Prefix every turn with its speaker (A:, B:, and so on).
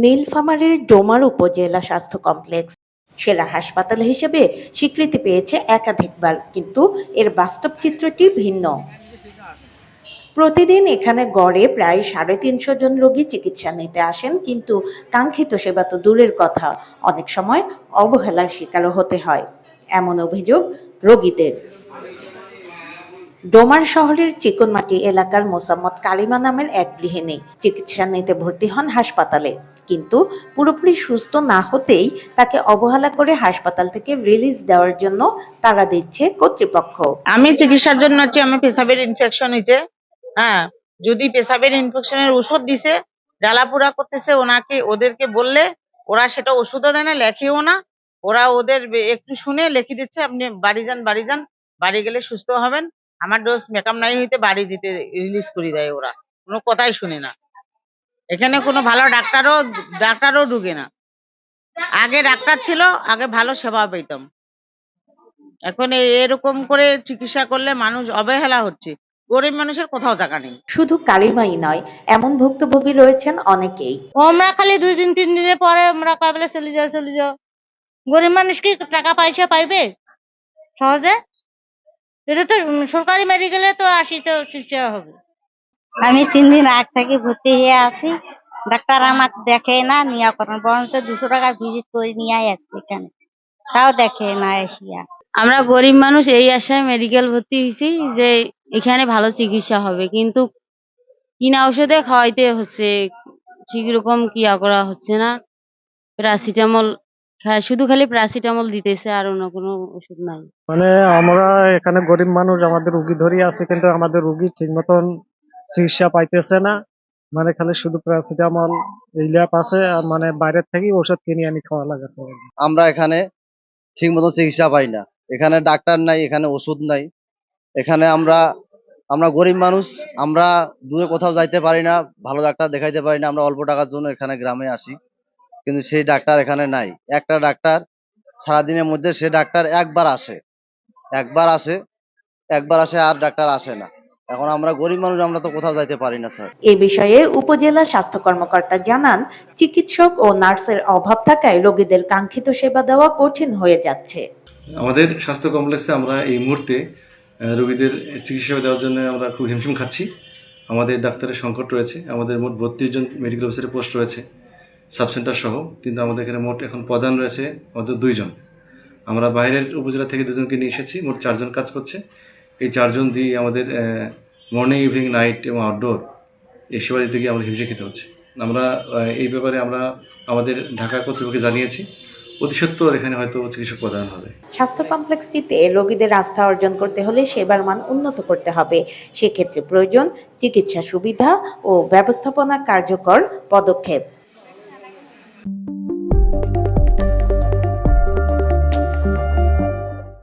A: নীলফামারীর ডোমার উপজেলা স্বাস্থ্য কমপ্লেক্স। সেরা হাসপাতাল হিসেবে স্বীকৃতি পেয়েছে একাধিকবার, কিন্তু এর বাস্তব চিত্রটি ভিন্ন। প্রতিদিন এখানে গড়ে প্রায় সাড়ে তিনশো জন রোগী চিকিৎসা নিতে আসেন, কিন্তু কাঙ্ক্ষিত সেবা তো দূরের কথা। অনেক সময় অবহেলার শিকারও হতে হয়। এমন অভিযোগ রোগীদের। ডোমার শহরের চিকনমাটি এলাকার মোসাম্মদ কালিমা নামের এক গৃহিণী চিকিৎসা নিতে ভর্তি হন হাসপাতালে। কিন্তু পুরোপুরি সুস্থ না হতেই তাকে অবহেলা করে হাসপাতাল থেকে রিলিজ দেওয়ার জন্য তারা দিচ্ছে কর্তৃপক্ষ।
B: আমি চিকিৎসার জন্য হচ্ছে আমি পেশাবের ইনফেকশন হয়েছে। হ্যাঁ যদি পেশাবের ইনফেকশনের ওষুধ দিছে জ্বালাপুরা করতেছে, ওনাকে, ওদেরকে বললে ওরা সেটা ওষুধও দেয় না, লেখেও না। ওরা ওদের একটু শুনে লিখে দিচ্ছে, আপনি বাড়ি যান বাড়ি যান, বাড়ি গেলে সুস্থ হবেন। আমার ডোজ মেকআপ নাই হইতে বাড়ি যেতে রিলিজ করে দেয় ওরা। কোনো কথাই শুনে না। এখানে কোনো ভালো ডাক্তারও ডাক্তারও ঢুকে না। আগে ডাক্তার ছিল আগে ভালো সেবা পেতাম। এখন এরকম করে চিকিৎসা করলে মানুষ অবহেলা হচ্ছে। গরিব মানুষের কোথাও টাকা নেই।
A: শুধু কালিমাই নয় এমন ভুক্তভোগী রয়েছেন অনেকেই।
C: আমরা খালি দুই দিন তিন দিনের পরে আমরা কয় বলে চলে যাও চলে যাও। গরিব মানুষ কি টাকা পয়সা পাইবে? সহজে? এটা তো সরকারি মেডিকেলে তো আসি তো চিকিৎসা হবে।
D: আমি তিন দিন আগ থেকে ভর্তি হয়ে আছি ডাক্তার আমাকে দেখে না নিয়ে করেন বরঞ্চ দুশো টাকা ভিজিট করে নিয়ে আসছে এখানে। তাও দেখে না এসিয়া।
E: আমরা গরিব মানুষ এই আশায় মেডিকেল ভর্তি হয়েছি যে এখানে ভালো চিকিৎসা হবে। কিন্তু কিনা ওষুধে খাওয়াইতে হচ্ছে ঠিক রকম কিয়া করা হচ্ছে না। প্যারাসিটামল শুধু খালি প্যারাসিটামল দিতেছে আর অন্য কোনো ওষুধ নাই।
F: মানে আমরা এখানে গরিব মানুষ আমাদের রুগী ধরি আছে কিন্তু আমাদের রুগী ঠিক মতন চিকিৎসা পাইতেছে না। মানে খালি শুধু প্যারাসিটামল এইলাপ আছে আর মানে বাইরের থেকেই ওষুধ কিনে আনি খাওয়া লাগাছে।
G: আমরা এখানে ঠিক মতো চিকিৎসা পাই না। এখানে ডাক্তার নাই, এখানে ওষুধ নাই। এখানে আমরা আমরা গরিব মানুষ, আমরা দূরে কোথাও যাইতে পারি না, ভালো ডাক্তার দেখাইতে পারি না, আমরা অল্প টাকার জন্য এখানে গ্রামে আসি। কিন্তু সেই ডাক্তার এখানে নাই। একটা ডাক্তার সারাদিনের মধ্যে সে ডাক্তার একবার আসে একবার আসে একবার আসে আর ডাক্তার আসে না। এখন আমরা গরিব মানুষ আমরা তো কোথাও যাইতে পারি না স্যার।
A: এ বিষয়ে উপজেলা স্বাস্থ্য কর্মকর্তা জানান চিকিৎসক ও নার্সের অভাব থাকায় রোগীদের কাঙ্ক্ষিত সেবা দেওয়া কঠিন হয়ে যাচ্ছে।
H: আমাদের স্বাস্থ্য কমপ্লেক্সে আমরা এই মুহূর্তে রোগীদের চিকিৎসা সেবা দেওয়ার জন্য আমরা খুব হিমশিম খাচ্ছি। আমাদের ডাক্তারের সংকট রয়েছে আমাদের মোট বত্রিশ জন মেডিকেল অফিসারের পোস্ট রয়েছে সাব সেন্টার সহ কিন্তু আমাদের এখানে মোট এখন প্রধান রয়েছে আমাদের দুইজন আমরা বাইরের উপজেলা থেকে দুজনকে নিয়ে এসেছি মোট চারজন কাজ করছে। এই চারজন দিয়ে আমাদের মর্নিং ইভিনিং নাইট এবং আউটডোর এই সেবা দিতে গিয়ে আমাদের হিমশিম খেতে হচ্ছে। আমরা এই ব্যাপারে আমরা আমাদের ঢাকা কর্তৃপক্ষকে জানিয়েছি, অতি সত্বর এখানে হয়তো চিকিৎসক প্রদান হবে।
A: স্বাস্থ্য কমপ্লেক্সটিতে রোগীদের আস্থা অর্জন করতে হলে সেবার মান উন্নত করতে হবে। সেক্ষেত্রে প্রয়োজন চিকিৎসা সুবিধা ও ব্যবস্থাপনা কার্যকর পদক্ষেপ।